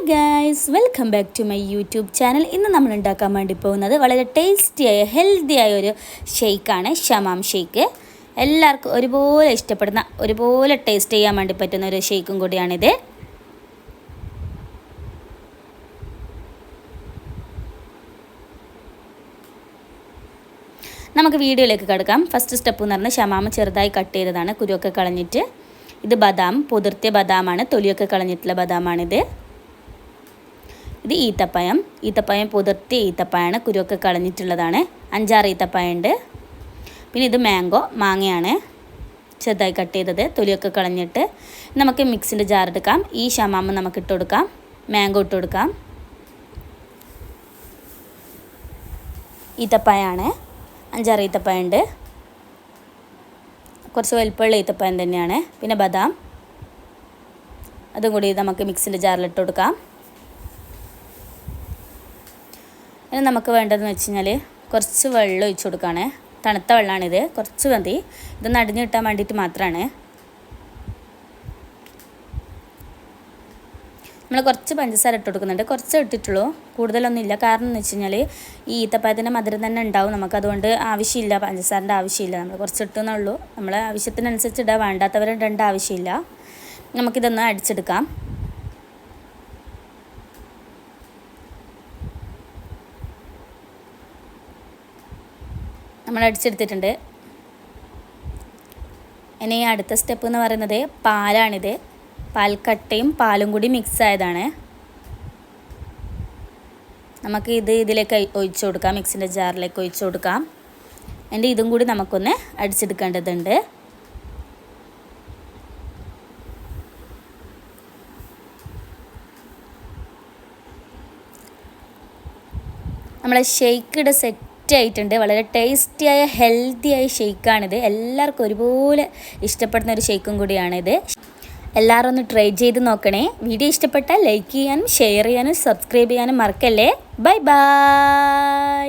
Hi guys welcome back to my YouTube channel ഇന്ന് നമ്മൾ ഉണ്ടാക്കാൻ വേണ്ടി പോകുന്നത് വളരെ ടേസ്റ്റിയായ ഹെൽത്തിയായ ഒരു ഷെയ്ക്കാണ് ഷമാം ഷെയ്ക്ക് എല്ലാവർക്കും ഒരുപോലെ ഇഷ്ടപ്പെടുന്ന ഒരുപോലെ ടേസ്റ്റ് ചെയ്യാൻ വേണ്ടി പറ്റുന്ന ഒരു ഷെയ്ക്കും കൂടിയാണിത്. നമുക്ക് വീഡിയോയിലേക്ക് കിടക്കാം. ഫസ്റ്റ് സ്റ്റെപ്പ് എന്ന് പറഞ്ഞാൽ ഷമാമ ചെറുതായി കട്ട് ചെയ്തതാണ് കുരുവൊക്കെ കളഞ്ഞിട്ട്. ഇത് ബദാം പുതിർത്തിയ ബദാമാണ് തൊലിയൊക്കെ കളഞ്ഞിട്ടുള്ള ബദാമാണിത്. ഇത് ഈത്തപ്പഴം. ഈത്തപ്പഴം പുതിർത്തിയ ഈത്തപ്പഴമാണ് കുരുവൊക്കെ കളഞ്ഞിട്ടുള്ളതാണ്. അഞ്ചാറ് ഈത്തപ്പഴം ഉണ്ട് പിന്നെ ഇത് മാംഗോ മാങ്ങയാണ്. ചെറുതായി കട്ട് ചെയ്തത് തൊലിയൊക്കെ കളഞ്ഞിട്ട് നമുക്ക് മിക്സിന്റെ ജാർ എടുക്കാം ഈ ഷമാമ നമുക്ക് ഇട്ട് കൊടുക്കാം. മാംഗോ ഇട്ട് കൊടുക്കാം. ഈത്തപ്പഴമാണ് അഞ്ചാറ് ഈത്തപ്പഴം ഉണ്ട് കുറച്ച് വലിപ്പമുള്ള ഈത്തപ്പഴം തന്നെയാണ്. പിന്നെ ബദാം. അതും കൂടി നമുക്ക് മിക്സിന്റെ ജാറിലിട്ട് കൊടുക്കാം. ഇനി നമുക്ക് വേണ്ടതെന്ന് വെച്ച് കഴിഞ്ഞാൽ കുറച്ച് വെള്ളം ഒഴിച്ചു കൊടുക്കുകയാണ് തണുത്ത വെള്ളമാണിത് കുറച്ച് മതി. ഇത് അടിഞ്ഞു കിട്ടാൻ വേണ്ടിയിട്ട് മാത്രമാണ് നമ്മൾ കുറച്ച് പഞ്ചസാര ഇട്ട് കൊടുക്കുന്നുണ്ട്. കുറച്ച് ഇട്ടിട്ടുള്ളൂ. കൂടുതലൊന്നും ഇല്ല. കാരണം എന്ന് വെച്ച് കഴിഞ്ഞാൽ ഈ ഈത്തപ്പഴത്തിന്റെ മധുരം തന്നെ ഉണ്ടാവും. നമുക്ക് അതുകൊണ്ട് ആവശ്യമില്ല. പഞ്ചസാരന്റെ ആവശ്യമില്ല. നമ്മൾ കുറച്ച് ഇട്ടുന്നുള്ളൂ നമ്മൾ ആവശ്യത്തിനനുസരിച്ച് ഇടാൻ വേണ്ടാത്തവരും ഇടേണ്ട ആവശ്യമില്ല. നമുക്കിതൊന്ന് അടിച്ചെടുക്കാം. നമ്മൾ അടിച്ചെടുത്തിട്ടുണ്ട്. ഇനി അടുത്ത സ്റ്റെപ്പ് എന്ന് പറയുന്നത് പാലാണിത്. പാൽക്കട്ടയും പാലും കൂടി മിക്സ് ആയതാണ്. നമുക്ക് ഇത് ഇതിലേക്ക് ഒഴിച്ചു കൊടുക്കാം മിക്സിന്റെ ജാറിലേക്ക് ഒഴിച്ചു കൊടുക്കാം. എന്റെ ഇതും കൂടി നമുക്കൊന്ന് അടിച്ചെടുക്കേണ്ടതുണ്ട്. നമ്മളെ ഷെയ്ക്കിടെ സെറ്റ് ആയിട്ടുണ്ട്. വളരെ ടേസ്റ്റിയായ ഹെൽത്തിയായ ഷെയ്ക്കാണിത്. എല്ലാവർക്കും ഒരുപോലെ ഇഷ്ടപ്പെടുന്ന ഒരു ഷെയ്ക്കും കൂടിയാണിത്. എല്ലാവരും ഒന്ന് ട്രൈ ചെയ്ത് നോക്കണേ. വീഡിയോ ഇഷ്ടപ്പെട്ടാൽ ലൈക്ക് ചെയ്യാനും ഷെയർ ചെയ്യാനും സബ്സ്ക്രൈബ് ചെയ്യാനും മറക്കല്ലേ? Bye bye.